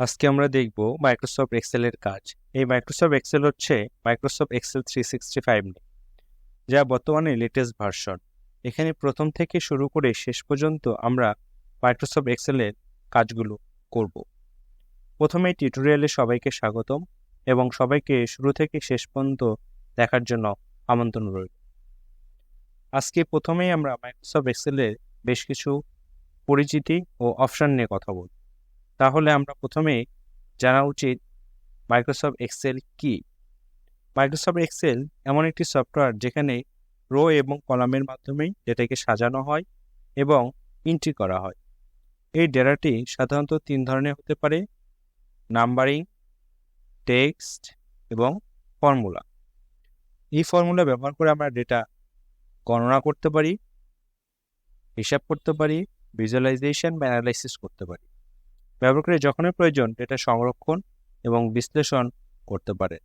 আজকে আমরা দেখব মাইক্রোসফট এক্সেলের কাজ। এই মাইক্রোসফট এক্সেল হচ্ছে Microsoft Excel three sixty five যা বর্তমানে লেটেস্ট ভার্সন এখানে প্রথম থেকে শুরু করে শেষ পর্যন্ত আমরা মাইক্রোসফট এক্সেলের কাজগুলো করব। প্রথমে টিউটোরিয়ালে সবাইকে স্বাগতম এবং সবাইকে শুরু থেকে শেষ পর্যন্ত দেখার জন্য আমন্ত্রণ রইল। আজকে প্রথমেই আমরা মাইক্রোসফট এক্সেলের বেশ কিছু পরিচিতি ও অপশন নিয়ে কথা বলব। তাহলে আমরা প্রথমে জানা উচিত মাইক্রোসফট এক্সেল কি? মাইক্রোসফট এক্সেল এমন একটি সফটওয়্যার যেখানে রো এবং কলামের মাধ্যমে ডেটাকে সাজানো হয় এবং এন্ট্রি করা হয়। এই ডেটাটি সাধারণত তিন ধরনের হতে পারে নাম্বারিং টেক্সট এবং ফর্মুলা এই ফর্মুলা ব্যবহার করে আমরা ডেটা গণনা করতে পারি, হিসাব করতে পারি ভিজুয়ালাইজেশন বা অ্যানালাইসিস করতে পারি। ব্যবহারকারী যখনই প্রয়োজন ডেটা সংরক্ষণ এবং বিশ্লেষণ করতে পারে।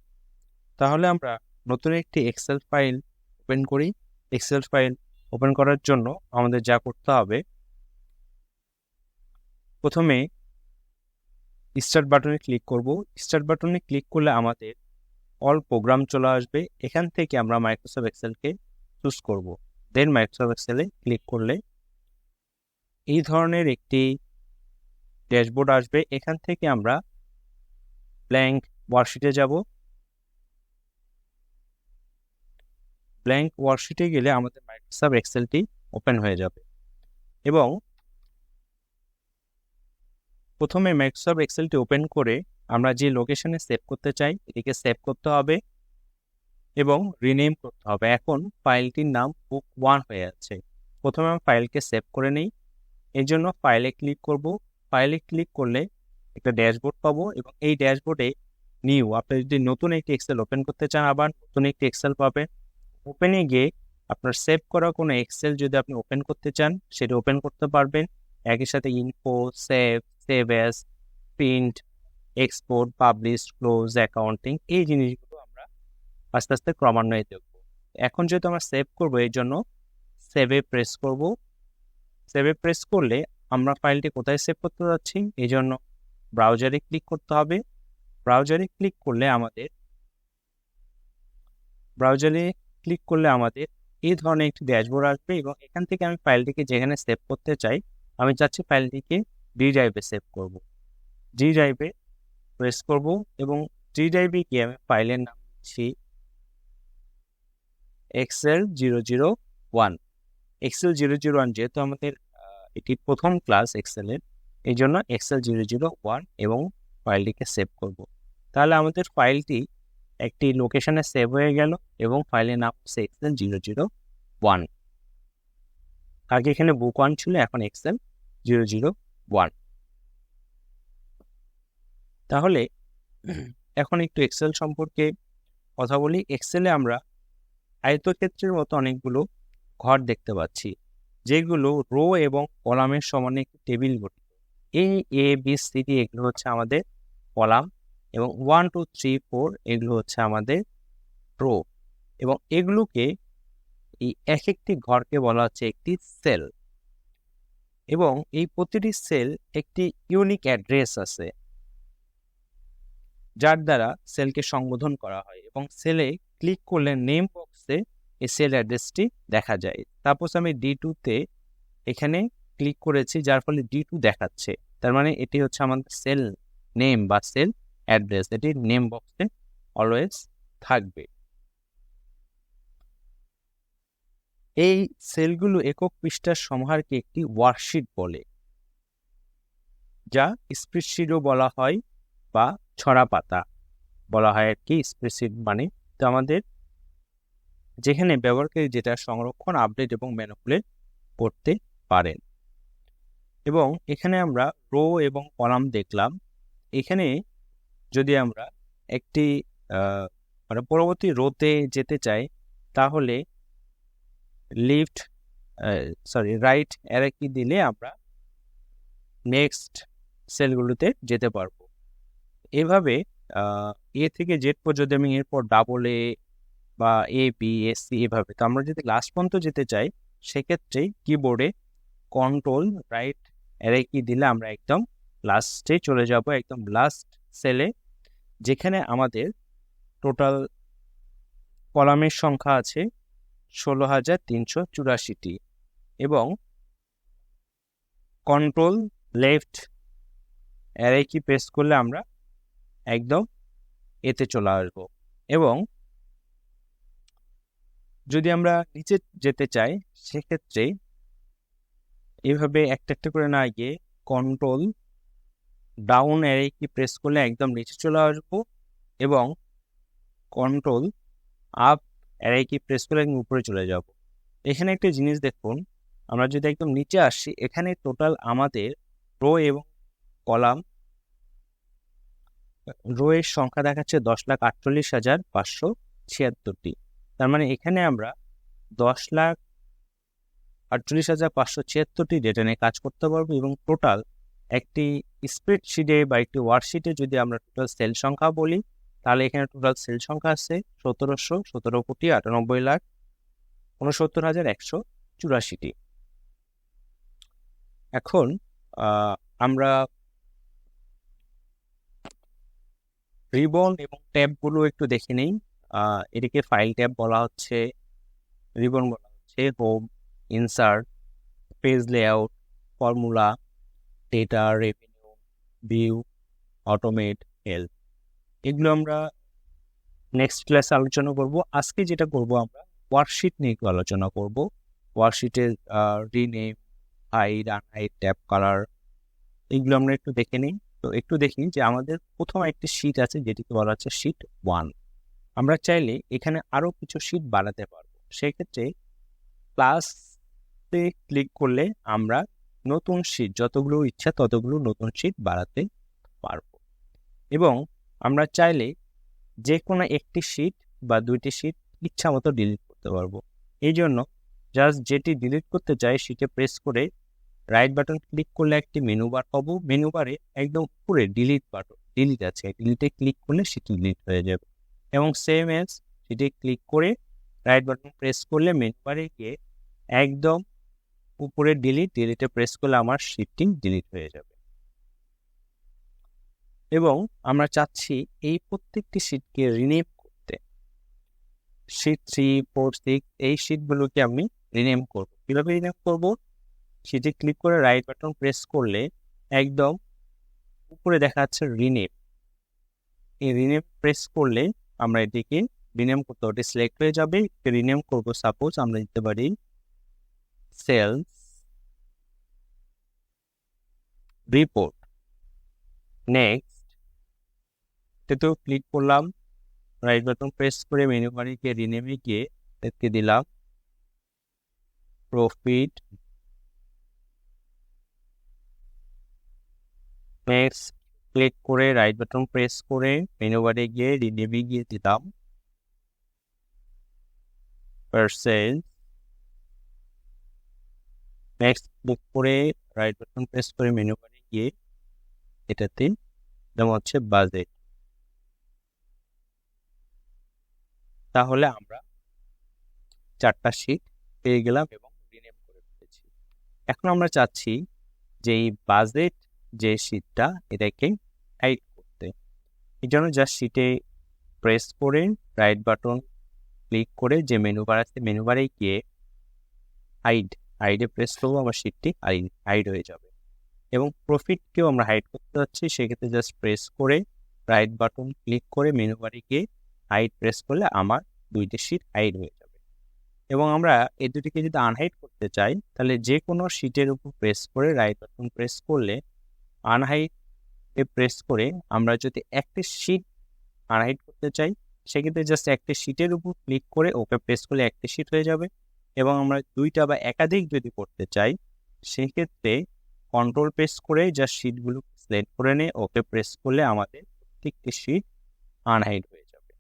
তাহলে আমরা নতুন একটি এক্সেল ফাইল ওপেন করি। এক্সেল ফাইল ওপেন করার জন্য আমাদের যা করতে হবে, প্রথমে স্টার্ট বাটনে ক্লিক করব। স্টার্ট বাটনে ক্লিক করলে আমাদের অল প্রোগ্রাম চলে আসবে। এখান থেকে আমরা মাইক্রোসফট এক্সেলকে চুজ করব। দেন মাইক্রোসফট এক্সেলে ক্লিক করলে এই ধরনের একটি ড্যাশবোর্ড আসবে, এখান থেকে আমরা ব্ল্যাঙ্ক ওয়ার্কশিটে যাব। ব্ল্যাঙ্ক ওয়ার্কশিটে গেলে আমাদের মাইক্রোসফট এক্সেলটি ওপেন হয়ে যাবে। এবং প্রথমে মাইক্রোসফট এক্সেলটি ওপেন করে আমরা যে লোকেশনে সেভ করতে চাই এটিকে সেভ করতে হবে এবং রিনেম করতে হবে। এখন ফাইলটির নাম বুক ওয়ান হয়ে আছে প্রথমে আমি ফাইলকে সেভ করে নিই। এই জন্য ফাইলে ক্লিক করব। ফাইলে ক্লিক করলে একটা ড্যাশবোর্ড পাবো এবং এই ড্যাশবোর্ডে নিউ আপনি যদি নতুন একটি এক্সেল ওপেন করতে চান, আবার নতুন একটি এক্সেল পাবেন। ওপেনে গিয়ে আপনার সেভ করা কোনো এক্সেল যদি আপনি ওপেন করতে চান, সেটা ওপেন করতে পারবেন। একই সাথে info save save as print export publish close accounting এই জিনিসগুলো আমরা আস্তে আস্তে ক্রমান্বয়ে দেখব। এখন যেহেতু আমরা সেভ করব এই জন্য সেভে প্রেস করব। সেভে প্রেস করলে আমরা ফাইলটি কোথায় সেভ করতে যাচ্ছি? এই জন্য ব্রাউজারে ক্লিক করতে হবে। ব্রাউজারে ক্লিক করলে আমাদের ব্রাউজারে ক্লিক করলে আমাদের এই ধরনের একটি ড্যাশবোর্ড আসবে এবং এখান থেকে আমি ফাইলটিকে যেখানে সেভ করতে চাই, আমি চাচ্ছি ফাইলটিকে ডি ড্রাইভে সেভ করব। ডি ড্রাইভে প্রেস করব এবং ডি ড্রাইভে গিয়ে আমি ফাইলের নাম দিচ্ছি Excel zero zero one Excel zero zero one যেহেতু আমাদের এটি প্রথম ক্লাস এক্সেলের এই জন্য এক্সেল জিরো জিরো ওয়ান এবং ফাইলটিকে সেভ করব। তাহলে আমাদের ফাইলটি একটি লোকেশনে সেভ হয়ে গেল এবং ফাইলের নাম হচ্ছে এক্সেল জিরো জিরো ওয়ান আগে এখানে বুক ওয়ান ছিল, এখন এক্সেল জিরো জিরো ওয়ান তাহলে এখন একটু এক্সেল সম্পর্কে কথা বলি। এক্সেলে আমরা আয়তক্ষেত্রের মতো অনেকগুলো ঘর দেখতে পাচ্ছি। যেগুলো রো এবং কলামের সমানে একটি টেবিল গঠিত। এই এ বি সি ডি এগুলো হচ্ছে আমাদের কলাম এবং ওয়ান টু থ্রি ফোর এগুলো হচ্ছে আমাদের রো। এবং এগুলোকে এই এক একটি ঘরকে বলা হচ্ছে একটি সেল। এবং এই প্রতিটি সেল একটি ইউনিক অ্যাড্রেস আছে, যার দ্বারা সেলকে সংবোধন করা হয়। এবং সেলে ক্লিক করলে নেম বক্সে সেল অ্যাড্রেসটি দেখা যায়। তারপর আমি ডি টুতে এখানে ক্লিক করেছি, যার ফলে ডি টু দেখাচ্ছে। তার মানে এটি হচ্ছে আমাদের সেল নেম বা সেল অ্যাড্রেস এটি নেম বক্সে অলওয়েজ থাকবে। এই সেলগুলো একক পৃষ্ঠার সমাহারকে একটি ওয়ার্কশিট বলে, যা স্প্রেডশিটও বলা হয় বা ছড়া পাতা। বলা হয় আর কি স্প্রেডশিট মানে তো আমাদের যেখানে ব্যবহারকারী যেটা সংরক্ষণ আপডেট এবং ম্যানুপুলেট করতে পারেন। এবং এখানে আমরা রো এবং কলাম দেখলাম। এখানে যদি আমরা একটি মানে পরবর্তী রোতে যেতে চাই, তাহলে লিফট সরি রাইট অ্যারে কি দিলে আমরা নেক্সট সেলগুলোতে যেতে পারব। এভাবে এ থেকে জেড পর্যন্ত আমি এরপর ডাবল এ বা এ বি এস সি এভাবে। তো আমরা যদি লাস্ট পর্যন্ত যেতে চাই, সেক্ষেত্রে কিবোর্ডে কন্ট্রোল রাইট অ্যারে কি দিলে আমরা একদম লাস্টে চলে যাব, একদম লাস্ট সেলে যেখানে আমাদের টোটাল কলামের সংখ্যা আছে ষোলো হাজার তিনশো চুরাশিটি এবং control left arrow key press করলে আমরা একদম এতে চলে আসব এবং যদি আমরা নিচে যেতে চাই, সেক্ষেত্রে এভাবে একটা একটা করে না গিয়ে control down arrow key press করলে একদম নিচে চলে আসব এবং control up arrow key press করলে একদম উপরে চলে যাব। এখানে একটা জিনিস দেখুন, আমরা যদি একদম নিচে আসি, এখানে টোটাল আমাদের রো এবং কলাম রো এর সংখ্যা দেখাচ্ছে দশ লাখ আটচল্লিশ হাজার পাঁচশো ছিয়াত্তরটি। তার মানে এখানে আমরা দশ লাখ আটচল্লিশ হাজার পাঁচশো ছিয়াত্তরটি ডেটা নিয়ে কাজ করতে পারব এবং টোটাল একটি স্প্রেডশিটে বা একটি ওয়ার্কশিটে যদি আমরা টোটাল সেল সংখ্যা বলি, তাহলে এখানে টোটাল সেল সংখ্যা আছে সতেরোশো, সতেরো কোটি আটানব্বই লাখ, উনসত্তর হাজার একশো চুরাশিটি। এখন আমরা রিবন এবং ট্যাবগুলো একটু দেখে নেই। এটিকে ফাইল ট্যাব বলা হচ্ছে রিবন বলা হচ্ছে home insert page layout formula data revenue view automate help এগুলো আমরা নেক্সট ক্লাসে আলোচনা করব। আজকে যেটা করব আমরা ওয়ার্কশিট নিয়ে আলোচনা করব। ওয়ার্কশিটের rename hide unhide tab colour এগুলো আমরা একটু দেখে নিই। তো একটু দেখি যে আমাদের প্রথম একটি শিট আছে, যেটিকে বলা হচ্ছে শিট ওয়ান আমরা চাইলে এখানে আরও কিছু শিট বানাতে পারব। সেক্ষেত্রে প্লাসে ক্লিক করলে আমরা নতুন শিট যতগুলো ইচ্ছা ততগুলো নতুন শিট বাড়াতে পারব। এবং আমরা চাইলে যে কোনো একটি শিট বা দুইটি শিট ইচ্ছা মতো ডিলিট করতে পারব। এই জন্য জাস্ট যেটি ডিলিট করতে চাই সেটি প্রেস করে রাইট বাটন ক্লিক করলে একটি মেনু বার পাবো। মেনু বারে একদম উপরে ডিলিট বাটন ডিলিট আছে। ডিলিটে ক্লিক করলে সেটি ডিলিট হয়ে যাবে। এবং সেম এস সেটি ক্লিক করে রাইট বাটন প্রেস করলে মেনু বারে গিয়ে একদম উপরে ডিলিট ডিলিটে প্রেস করলে আমার শিটটি ডিলিট হয়ে যাবে। এবং আমরা চাচ্ছি এই প্রত্যেকটি শিটকে রিনেম করতে। শিট থ্রি ফোর সিক্স এই শিটগুলোকে আমি রিনেম করব। কীভাবে রিনেম করব? সেটি ক্লিক করে রাইট বাটন প্রেস করলে একদম উপরে দেখা যাচ্ছে রিনেম এই রিনেম প্রেস করলে আমরা এটিকে রিনেম করতে ওটি সিলেক্ট হয়ে যাবে রিনেম করব। সাপোজ আমরা দিতে পারি সেলস রিপোর্ট নেক্সট এটাতেও ক্লিক করলাম। রাইট বাটন প্রেস করে মেনু গিয়ে রিনেমে গিয়ে এতে দিলাম। প্রফিট নেক্সট ক্লিক করে রাইট বাটন প্রেস করে মেনু বারে গিয়ে রিনেমে গিয়ে দিলাম। পার্সেন্ট নেক্সট ক্লিক করে রাইট বাটন প্রেস করে মেনু বারে গিয়ে এটাতে যেমন হচ্ছে বাজেট তাহলে আমরা চারটা শিট পেয়ে গেলাম এবং রিনেম করে ফেলেছি। এখন আমরা চাচ্ছি যে এই বাজেট যে শিটটা এটাকে হাইড করতে। এই জন্য জাস্ট শিটে প্রেস করে রাইট বাটন ক্লিক করে যে মেনু বার আছে মেনু বারে গিয়ে হাইড হাইডে প্রেস করব আমার শিটটি হাইড হয়ে যাবে। এবং প্রফিটকেও আমরা হাইড করতে যাচ্ছি, সেক্ষেত্রে জাস্ট প্রেস করে রাইট বাটন ক্লিক করে মেনু বারে গিয়ে হাইড প্রেস করলে আমার দুইটি শিট হাইড হয়ে যাবে। এবং আমরা এই দুটিকে যদি আনহাইড করতে চাই, তাহলে যে কোনো শিটের উপর প্রেস করে রাইট বাটন প্রেস করলে আনহাইড এ প্রেস করে আমরা যদি একটি শিট আনহাইড করতে চাই, সেক্ষেত্রে জাস্ট একটি শিটের উপর ক্লিক করে ওকে প্রেস করলে একটি শিট হয়ে যাবে। এবং আমরা দুইটা বা একাধিক যদি করতে চাই, সেক্ষেত্রে কন্ট্রোল প্রেস করে জাস্ট শিটগুলো সিলেক্ট করে নিয়ে ওকে প্রেস করলে আমাদের প্রত্যেকটি শিট আনহাইড হয়ে যাবে।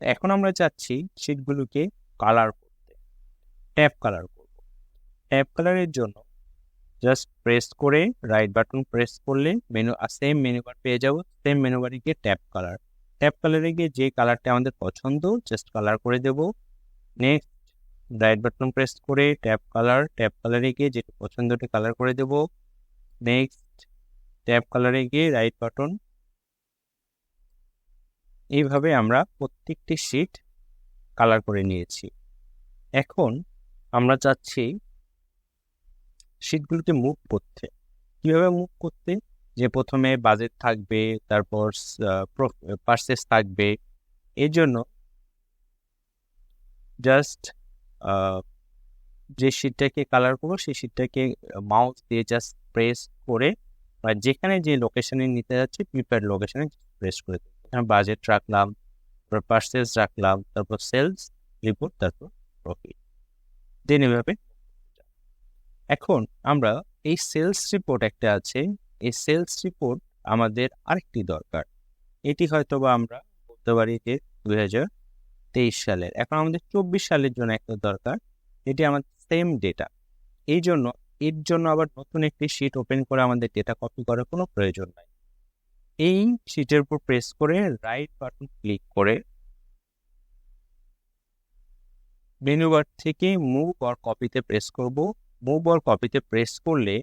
এখন আমরা চাচ্ছি শিটগুলোকে কালার করতে ট্যাপ কালার করব। ট্যাপ কালারের জন্য জাস্ট প্রেস করে রাইট বাটন প্রেস করলে মেনু সেম মেনু বার পেয়ে যাব। সেম মেনু বারে গিয়ে ট্যাপ কালার ট্যাপ কালারে গিয়ে যে কালারটা আমাদের পছন্দ জাস্ট কালার করে দেব। নেক্সট রাইট বাটন প্রেস করে ট্যাপ কালার ট্যাপ কালারে গিয়ে যেটা পছন্দটা কালার করে দেব। নেক্সট ট্যাপ কালারে গিয়ে রাইট বাটন এইভাবে আমরা প্রত্যেকটি শিট কালার করে নিয়েছি। এখন আমরা চাচ্ছি শিটগুলোতে মুভ করতে। কীভাবে মুভ করতে? যে প্রথমে বাজেট থাকবে, তারপর পার্সেস থাকবে। এই জন্য জাস্ট যে শিটটাকে কালার করব, সেই শিটটাকে মাউস দিয়ে জাস্ট প্রেস করে বা যেখানে যে লোকেশানে নিতে যাচ্ছি প্রিপেয়ার লোকেশানে প্রেস করে দেবো। বাজেট রাখলাম, তারপর পার্সেস রাখলাম, তারপর সেলস রিপোর্ট তারপর প্রফিট দেন এভাবে এখন আমরা এই সেলস রিপোর্ট একটা আছে। এই সেলস রিপোর্ট আমাদের আরেকটি দরকার। এটি হয়তো বা আমরা বলতে পারি যে দুই হাজার তেইশ সালের। এখন আমাদের চব্বিশ সালের জন্য একটা দরকার। এটি আমাদের সেম ডেটা এই জন্য, এর জন্য আবার নতুন একটি শিট ওপেন করে আমাদের ডেটা কপি করার কোনো প্রয়োজন নাই। এই শিটের উপর প্রেস করে রাইট বাটন ক্লিক করে মেনু বার থেকে মুভ অর কপিতে প্রেস করব। অর কপিতে প্রেস করলে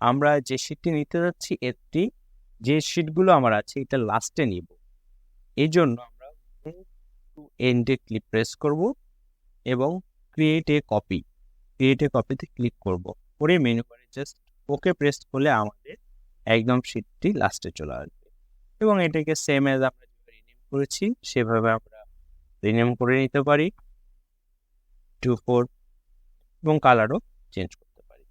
আমরা যে শিটটি নিতে যাচ্ছি, এটি যে শিটগুলো আমার আছে, এটা লাস্টে নিব। এই জন্য আমরা এন্ডে ক্লিক প্রেস করব এবং create a copy create a কপিতে ক্লিক করব। করে মেনু বারে জাস্ট ওকে প্রেস করলে আমাদের একদম শিটটি লাস্টে চলে আসবে। এবং এটাকে সেম অ্যাজ আমরা রিনেম করেছি, সেভাবে আমরা রিনেম করে নিতে পারি। টু ফোর এবং কালারও চেঞ্জ করতে পারি।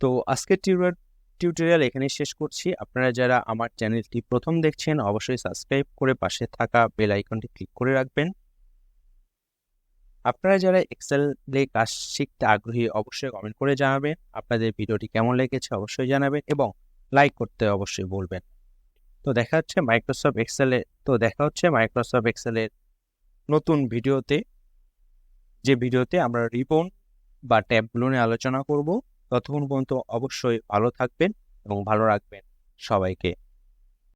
তো আজকের টিউটোরিয়াল টিউটোরিয়াল এখানে শেষ করছি। আপনারা যারা আমার চ্যানেলটি প্রথম দেখছেন, অবশ্যই সাবস্ক্রাইব করে পাশে থাকা বেল আইকনটি ক্লিক করে রাখবেন। আপনারা যারা এক্সেলে কাজ শিখতে আগ্রহী, অবশ্যই কমেন্ট করে জানাবেন। আপনাদের ভিডিওটি কেমন লেগেছে অবশ্যই জানাবেন এবং লাইক করতে অবশ্যই বলবেন তো দেখা হচ্ছে মাইক্রোসফট এক্সেলে তো দেখা হচ্ছে মাইক্রোসফট এক্সেলের নতুন ভিডিওতে। যে ভিডিওতে আমরা রিবন বা ট্যাবগুলো নিয়ে আলোচনা করব, ততক্ষণ পর্যন্ত অবশ্যই ভালো থাকবেন এবং ভালো রাখবেন সবাইকে।